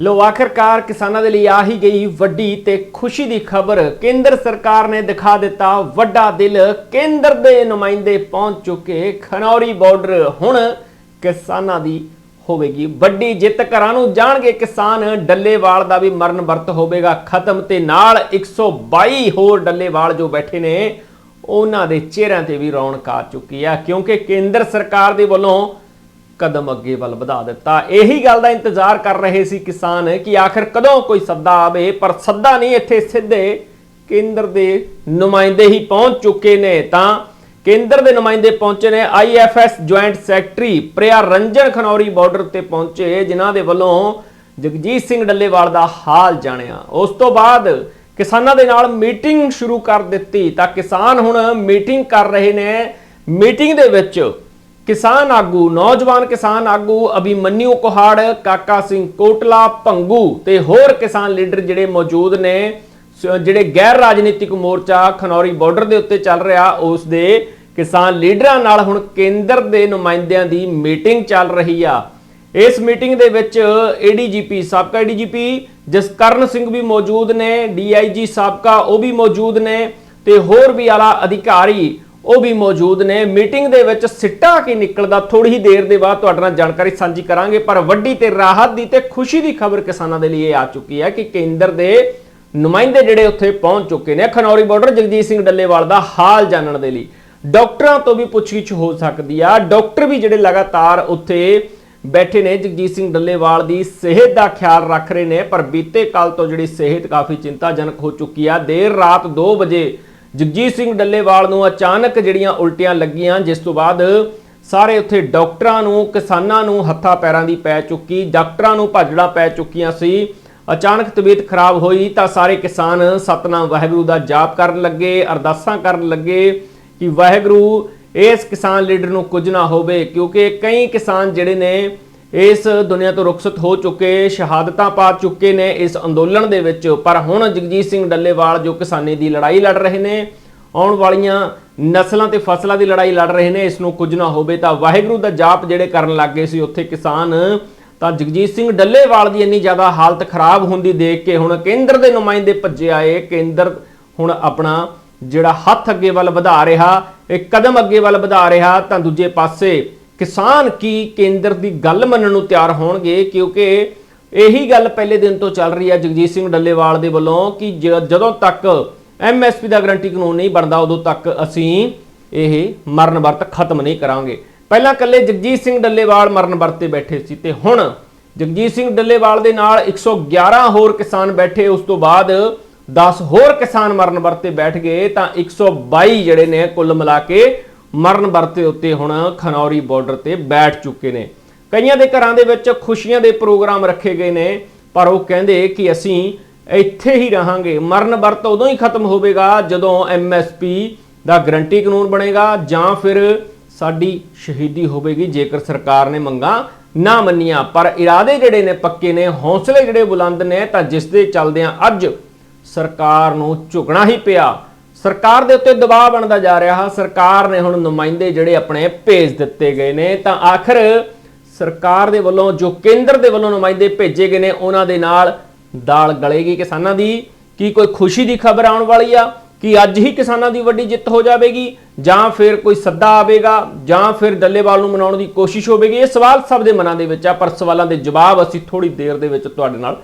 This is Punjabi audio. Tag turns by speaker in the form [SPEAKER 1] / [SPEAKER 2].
[SPEAKER 1] ਲੋ ਆਖਰਕਾਰ ਕਿਸਾਨਾਂ ਦੇ ਲਈ ਆ ਹੀ ਗਈ ਵੱਡੀ ਤੇ ਖੁਸ਼ੀ ਦੀ ਖਬਰ, ਕੇਂਦਰ ਸਰਕਾਰ ਨੇ ਦਿਖਾ ਦਿੱਤਾ ਵੱਡਾ ਦਿਲ, ਕੇਂਦਰ ਦੇ ਨੁਮਾਇੰਦੇ ਪਹੁੰਚ ਚੁੱਕੇ ਖਨੌਰੀ ਬਾਰਡਰ ਹੁਣ ਕਿਸਾਨਾਂ ਦੀ ਹੋਵੇਗੀ ਵੱਡੀ ਜਿੱਤ। ਘਰਾਂ ਨੂੰ ਜਾਣਗੇ ਕਿਸਾਨ, ਡੱਲੇਵਾਲ ਦਾ ਵੀ ਮਰਨ ਵਰਤ ਹੋਵੇਗਾ ਖਤਮ ਤੇ ਨਾਲ 122 ਹੋਰ ਡੱਲੇਵਾਲ ਜੋ ਬੈਠੇ ਨੇ, ਉਹਨਾਂ ਦੇ ਚਿਹਰਿਆਂ ਤੇ ਵੀ ਰੌਣਕ ਆ ਚੁੱਕੀ ਆ, ਕਿਉਂਕਿ ਕੇਂਦਰ ਸਰਕਾਰ ਦੇ ਵੱਲੋਂ ਕਦਮ ਅੱਗੇ ਵੱਲ ਵਧਾ ਦਿੱਤਾ। ਇਹੀ ਗੱਲ ਦਾ ਇੰਤਜ਼ਾਰ ਕਰ ਰਹੇ ਸੀ ਕਿਸਾਨ ਕਿ ਆਖਰ ਕਦੋਂ ਕੋਈ ਸੱਦਾ ਆਵੇ, ਪਰ ਸੱਦਾ ਨਹੀਂ, ਇੱਥੇ ਸਿੱਧੇ ਕੇਂਦਰ ਦੇ ਨੁਮਾਇੰਦੇ ਹੀ ਪਹੁੰਚ ਚੁੱਕੇ ਨੇ। ਤਾਂ ਕੇਂਦਰ ਦੇ ਨੁਮਾਇੰਦੇ ਪਹੁੰਚੇ ਨੇ IFS joint secretary Priya Ranjan Khanauri border ਤੇ ਪਹੁੰਚੇ, ਜਿਨ੍ਹਾਂ ਦੇ ਵੱਲੋਂ ਜਗਜੀਤ ਸਿੰਘ ਡੱਲੇਵਾਲ ਦਾ ਹਾਲ ਜਾਣਿਆ। ਉਸ ਤੋਂ ਬਾਅਦ ਕਿਸਾਨਾਂ ਦੇ ਨਾਲ ਮੀਟਿੰਗ ਸ਼ੁਰੂ ਕਰ ਦਿੱਤੀ। ਤਾਂ ਕਿਸਾਨ ਹੁਣ ਮੀਟਿੰਗ ਕਰ ਰਹੇ ਨੇ। ਮੀਟਿੰਗ ਦੇ ਵਿੱਚ ਕਿਸਾਨ ਆਗੂ, ਨੌਜਵਾਨ ਕਿਸਾਨ ਆਗੂ ਅਭਿਮਨਿਊ ਕੋਹਾੜ, ਕਾਕਾ ਸਿੰਘ ਕੋਟਲਾ, ਭੰਗੂ ਤੇ ਹੋਰ ਕਿਸਾਨ ਲੀਡਰ ਜਿਹੜੇ ਮੌਜੂਦ ਨੇ ਜਿਹੜੇ ਗੈਰ ਰਾਜਨੀਤਿਕ ਮੋਰਚਾ ਖਨੌਰੀ ਬਾਰਡਰ ਦੇ ਉੱਤੇ ਚੱਲ ਰਿਹਾ, ਉਸ ਦੇ ਕਿਸਾਨ ਲੀਡਰਾਂ ਨਾਲ ਹੁਣ ਕੇਂਦਰ ਦੇ ਨੁਮਾਇੰਦਿਆਂ ਦੀ ਮੀਟਿੰਗ ਚੱਲ ਰਹੀ ਆ। ਇਸ ਮੀਟਿੰਗ ਦੇ ਵਿੱਚ ਏਡੀਜੀਪੀ ਸਾਬਕਾ ਏਡੀਜੀਪੀ ਜਸਕਰਨ ਸਿੰਘ ਵੀ ਮੌਜੂਦ ਨੇ ਡੀਆਈਜੀ ਸਾਬਕਾ ਉਹ ਵੀ ਮੌਜੂਦ ਨੇ ਤੇ ਹੋਰ ਵੀ ਆਲਾ ਅਧਿਕਾਰੀ ਉਹ ਵੀ ਮੌਜੂਦ ਨੇ। ਮੀਟਿੰਗ ਦੇ ਵਿੱਚ ਸਿੱਟਾ ਕੀ ਨਿਕਲਦਾ ਥੋੜੀ ਹੀ ਦੇਰ ਦੇ ਬਾਅਦ ਤੁਹਾਡੇ ਨਾਲ ਜਾਣਕਾਰੀ ਸਾਂਝੀ ਕਰਾਂਗੇ, ਪਰ ਵੱਡੀ ਤੇ ਰਾਹਤ ਦੀ ਤੇ ਖੁਸ਼ੀ ਦੀ ਖਬਰ ਕਿਸਾਨਾਂ ਦੇ ਲਈ ਇਹ ਆ ਚੁੱਕੀ ਹੈ ਕਿ ਕੇਂਦਰ ਦੇ ਨੁਮਾਇੰਦੇ ਜਿਹੜੇ ਉੱਥੇ ਪਹੁੰਚ ਚੁੱਕੇ ਨੇ, ਖਨੌਰੀ ਬਾਰਡਰ ਜਗਜੀਤ ਸਿੰਘ ਡੱਲੇਵਾਲ ਦਾ ਹਾਲ ਜਾਣਨ ਦੇ ਲਈ। ਡਾਕਟਰਾਂ ਤੋਂ ਵੀ ਪੁੱਛਗਿੱਛ ਹੋ ਸਕਦੀ ਆ। ਡਾਕਟਰ ਵੀ ਜਿਹੜੇ ਲਗਾਤਾਰ ਉੱਥੇ ਬੈਠੇ ਨੇ, ਜਗਜੀਤ ਸਿੰਘ ਡੱਲੇਵਾਲ ਦੀ ਸਿਹਤ ਦਾ ਖਿਆਲ ਰੱਖ ਰਹੇ ਨੇ, ਪਰ ਬੀਤੇ ਕੱਲ ਤੋਂ ਜਿਹੜੀ ਸਿਹਤ ਕਾਫੀ ਚਿੰਤਾਜਨਕ ਹੋ ਚੁੱਕੀ ਆ। ਦੇਰ ਰਾਤ 2 ਵਜੇ ਜਗਜੀਤ ਸਿੰਘ ਡੱਲੇਵਾਲ ਨੂੰ ਅਚਾਨਕ ਜਿਹੜੀਆਂ ਉਲਟੀਆਂ ਲੱਗੀਆਂ, ਜਿਸ ਤੋਂ ਬਾਅਦ ਸਾਰੇ ਉੱਥੇ ਡਾਕਟਰਾਂ ਨੂੰ, ਕਿਸਾਨਾਂ ਨੂੰ ਹੱਥਾਂ ਪੈਰਾਂ ਦੀ ਪੈ ਚੁੱਕੀ, ਡਾਕਟਰਾਂ ਨੂੰ ਭਾਜੜਾ ਪੈ ਚੁੱਕੀਆਂ ਸੀ। ਅਚਾਨਕ ਤਬੀਅਤ ਖਰਾਬ ਹੋਈ ਤਾਂ ਸਾਰੇ ਕਿਸਾਨ ਸਤਨਾਮ ਵਾਹਿਗੁਰੂ ਦਾ ਜਾਪ ਕਰਨ ਲੱਗੇ, ਅਰਦਾਸਾਂ ਕਰਨ ਲੱਗੇ ਕਿ ਵਾਹਿਗੁਰੂ ਇਸ ਕਿਸਾਨ ਲੀਡਰ ਨੂੰ ਕੁਝ ਨਾ ਹੋਵੇ, ਕਿਉਂਕਿ ਕਈ ਕਿਸਾਨ ਜਿਹੜੇ ਨੇ ਇਸ ਦੁਨੀਆ ਤੋਂ ਰੁਖਸਤ ਹੋ ਚੁੱਕੇ, ਸ਼ਹਾਦਤਾਂ ਪਾ ਚੁੱਕੇ ਨੇ ਇਸ ਅੰਦੋਲਨ ਦੇ ਵਿੱਚ। ਪਰ ਹੁਣ ਜਗਜੀਤ ਸਿੰਘ ਡੱਲੇਵਾਲ ਜੋ ਕਿਸਾਨੀ ਦੀ ਲੜਾਈ ਲੜ ਰਹੇ ਨੇ, ਆਉਣ ਵਾਲੀਆਂ ਨਸਲਾਂ ਤੇ ਫਸਲਾਂ ਦੀ ਲੜਾਈ ਲੜ ਰਹੇ ਨੇ, ਇਸ ਨੂੰ ਕੁਝ ਨਾ ਹੋਵੇ ਤਾਂ ਵਾਹਿਗੁਰੂ ਦਾ ਜਾਪ ਜਿਹੜੇ ਕਰਨ ਲੱਗੇ ਸੀ ਉੱਥੇ ਕਿਸਾਨ, ਤਾਂ ਜਗਜੀਤ ਸਿੰਘ ਡੱਲੇਵਾਲ ਦੀ ਇੰਨੀ ਜ਼ਿਆਦਾ ਹਾਲਤ ਖਰਾਬ ਹੁੰਦੀ ਦੇਖ ਕੇ ਹੁਣ ਕੇਂਦਰ ਦੇ ਨੁਮਾਇੰਦੇ ਭੱਜੇ ਆਏ। ਕੇਂਦਰ ਹੁਣ ਆਪਣਾ ਜਿਹੜਾ ਹੱਥ ਅੱਗੇ ਵੱਲ ਵਧਾ ਰਿਹਾ, ਇਹ ਕਦਮ ਅੱਗੇ ਵੱਲ ਵਧਾ ਰਿਹਾ, ਤਾਂ ਦੂਜੇ ਪਾਸੇ ਕਿਸਾਨ ਕੀ ਕੇਂਦਰ ਦੀ ਗੱਲ ਮੰਨਣ ਨੂੰ ਤਿਆਰ ਹੋਣਗੇ, ਕਿਉਂਕਿ ਇਹੀ ਗੱਲ ਪਹਿਲੇ ਦਿਨ ਤੋਂ ਚੱਲ ਰਹੀ ਹੈ ਜਗਜੀਤ ਸਿੰਘ ਡੱਲੇਵਾਲ ਦੇ ਵੱਲੋਂ ਕਿ ਜਦੋਂ ਤੱਕ ਐਮਐਸਪੀ ਦਾ ਗਰੰਟੀ ਕਾਨੂੰਨ ਨਹੀਂ ਬਣਦਾ, ਉਦੋਂ ਤੱਕ ਅਸੀਂ ਇਹ ਮਰਨ ਵਰਤ ਖਤਮ ਨਹੀਂ ਕਰਾਂਗੇ। ਪਹਿਲਾਂ ਕੱਲੇ ਜਗਜੀਤ ਸਿੰਘ ਡੱਲੇਵਾਲ ਮਰਨ ਵਰਤ ਤੇ ਬੈਠੇ ਸੀ ਤੇ ਹੁਣ ਜਗਜੀਤ ਸਿੰਘ ਡੱਲੇਵਾਲ ਦੇ ਨਾਲ 111 ਹੋਰ ਕਿਸਾਨ ਬੈਠੇ, ਉਸ ਤੋਂ ਬਾਅਦ 10 ਹੋਰ ਕਿਸਾਨ ਮਰਨ ਵਰਤੇ ਬੈਠ ਗਏ, ਤਾਂ 122 ਜਿਹੜੇ ਨੇ ਕੁੱਲ ਮਿਲਾ ਕੇ ਮਰਨ ਵਰਤੇ ਉੱਤੇ ਹੁਣ ਖਨੌਰੀ ਬਾਰਡਰ ਤੇ ਬੈਠ ਚੁੱਕੇ ਨੇ। ਕਈਆਂ ਦੇ ਘਰਾਂ ਦੇ ਵਿੱਚ ਖੁਸ਼ੀਆਂ ਦੇ ਪ੍ਰੋਗਰਾਮ ਰੱਖੇ ਗਏ ਨੇ, ਪਰ ਉਹ ਕਹਿੰਦੇ ਕਿ ਅਸੀਂ ਇੱਥੇ ਹੀ ਰਹਾਂਗੇ। ਮਰਨ ਵਰਤ ਉਦੋਂ ਹੀ ਖਤਮ ਹੋਵੇਗਾ ਜਦੋਂ ਐਮਐਸਪੀ ਦਾ ਗਰੰਟੀ ਕਾਨੂੰਨ ਬਣੇਗਾ ਜਾਂ ਫਿਰ ਸਾਡੀ ਸ਼ਹੀਦੀ ਹੋਵੇਗੀ, ਜੇਕਰ ਸਰਕਾਰ ਨੇ ਮੰਗਾਂ ਨਾ ਮੰਨੀਆਂ। ਪਰ ਇਰਾਦੇ ਜਿਹੜੇ ਨੇ, ਪੱਕੇ ਨੇ, ਹੌਸਲੇ ਜਿਹੜੇ ਬੁਲੰਦ ਨੇ, ਤਾਂ ਜਿਸ ਦੇ ਚੱਲਦਿਆਂ ਅੱਜ ਸਰਕਾਰ ਨੂੰ ਝੁਕਣਾ ਹੀ ਪਿਆ। ਸਰਕਾਰ ਦੇ ਉੱਤੇ ਦਬਾਅ ਬਣਦਾ ਜਾ ਰਿਹਾ ਸਰਕਾਰ ਨੇ ਹੁਣ ਨੁਮਾਇੰਦੇ ਜਿਹੜੇ ਆਪਣੇ ਭੇਜ ਦਿੱਤੇ ਗਏ ਨੇ। ਤਾਂ ਆਖਰ ਸਰਕਾਰ ਦੇ ਵੱਲੋਂ, ਜੋ ਕੇਂਦਰ ਦੇ ਵੱਲੋਂ ਨੁਮਾਇੰਦੇ ਭੇਜੇ ਗਏ ਨੇ, ਉਹਨਾਂ ਦੇ ਨਾਲ ਦਾਲ ਗਲੇਗੀ ਕਿਸਾਨਾਂ ਦੀ। ਕੀ ਕੋਈ ਖੁਸ਼ੀ ਦੀ ਖਬਰ ਆਉਣ ਵਾਲੀ ਆ? ਕਿ ਅੱਜ ਹੀ ਕਿਸਾਨਾਂ ਦੀ ਵੱਡੀ ਜਿੱਤ ਹੋ ਜਾਵੇਗੀ? ਜਾਂ ਫਿਰ ਕੋਈ ਸੱਦਾ ਆਵੇਗਾ? ਜਾਂ ਫਿਰ ਦੱਲੇਵਾਲ ਨੂੰ ਮਨਾਉਣ ਦੀ ਕੋਸ਼ਿਸ਼ ਹੋਵੇਗੀ? ਇਹ ਸਵਾਲ ਸਭ ਦੇ ਮਨਾਂ ਦੇ ਵਿੱਚ ਆ, ਪਰ ਸਵਾਲਾਂ ਦੇ ਜਵਾਬ ਅਸੀਂ ਥੋੜੀ ਦੇਰ ਦੇ ਵਿੱਚ ਤੁਹਾਡੇ ਨਾਲ